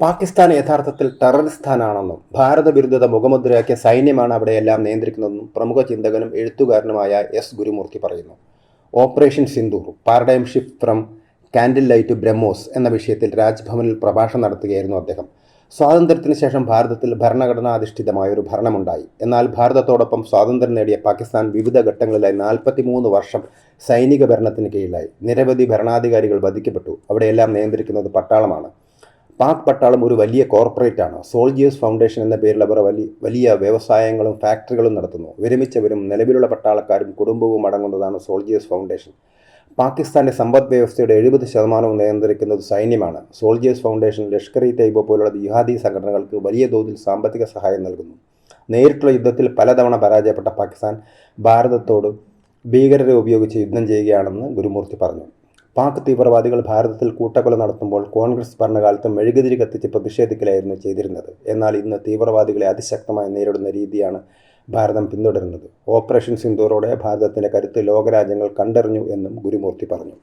പാകിസ്ഥാൻ യഥാർത്ഥത്തിൽ ടെററിസ്ഥാനാണെന്നും ഭാരത വിരുദ്ധത മുഖമുദ്രയാക്കിയ സൈന്യമാണ് അവിടെയെല്ലാം നിയന്ത്രിക്കുന്നതെന്നും പ്രമുഖ ചിന്തകനും എഴുത്തുകാരനുമായ എസ്. ഗുരുമൂർത്തി പറയുന്നു. Operation Sindoor paradigm shift from candle light BrahMos എന്ന വിഷയത്തിൽ രാജ്ഭവനിൽ പ്രഭാഷണം നടത്തുകയായിരുന്നു അദ്ദേഹം. സ്വാതന്ത്ര്യത്തിന് ശേഷം ഭാരതത്തിൽ ഭരണഘടനാധിഷ്ഠിതമായ ഒരു ഭരണമുണ്ടായി. എന്നാൽ ഭാരതത്തോടൊപ്പം സ്വാതന്ത്ര്യം നേടിയ പാകിസ്ഥാൻ വിവിധ ഘട്ടങ്ങളിലായി നാൽപ്പത്തിമൂന്ന് വർഷം സൈനിക ഭരണത്തിന് കീഴിലായി. നിരവധി ഭരണാധികാരികൾ വധിക്കപ്പെട്ടു. അവിടെയെല്ലാം നിയന്ത്രിക്കുന്നത് പട്ടാളമാണ്. പാക് പട്ടാളം ഒരു വലിയ കോർപ്പറേറ്റാണ്. സോൾജിയേഴ്സ് ഫൗണ്ടേഷൻ എന്ന പേരിൽ അവർ വലിയ വലിയ വ്യവസായങ്ങളും ഫാക്ടറികളും നടത്തുന്നു. വിരമിച്ചവരും നിലവിലുള്ള പട്ടാളക്കാരും കുടുംബവും അടങ്ങുന്നതാണ് സോൾജിയേഴ്സ് ഫൗണ്ടേഷൻ. പാകിസ്ഥാന്റെ സമ്പദ് വ്യവസ്ഥയുടെ എഴുപത് ശതമാനവും നിയന്ത്രിക്കുന്നത് സൈന്യമാണ്. സോൾജിയേഴ്സ് ഫൗണ്ടേഷൻ ലഷ്കർ ഇ തൈബ പോലുള്ള ജിഹാദി സംഘടനകൾക്ക് വലിയ തോതിൽ സാമ്പത്തിക സഹായം നൽകുന്നു. നേരിട്ടുള്ള യുദ്ധത്തിൽ പലതവണ പരാജയപ്പെട്ട പാകിസ്ഥാൻ ഭാരതത്തോട് ഭീകരരെ ഉപയോഗിച്ച് യുദ്ധം ചെയ്യുകയാണെന്ന് ഗുരുമൂർത്തി പറഞ്ഞു. പാക് തീവ്രവാദികൾ ഭാരതത്തിൽ കൂട്ടക്കൊല നടത്തുമ്പോൾ കോൺഗ്രസ് ഭരണകാലത്ത് മെഴുകുതിരി കത്തിച്ച് പ്രതിഷേധിക്കലായിരുന്നു ചെയ്തിരുന്നത്. എന്നാൽ ഇന്ന് തീവ്രവാദികളെ അതിശക്തമായി നേരിടുന്ന രീതിയാണ് ഭാരതം പിന്തുടരുന്നത്. ഓപ്പറേഷൻ സിന്ദൂറോടെ ഭാരതത്തിന്റെ കരുത്ത് ലോകരാജ്യങ്ങൾ കണ്ടറിഞ്ഞു എന്നും ഗുരുമൂർത്തി പറഞ്ഞു.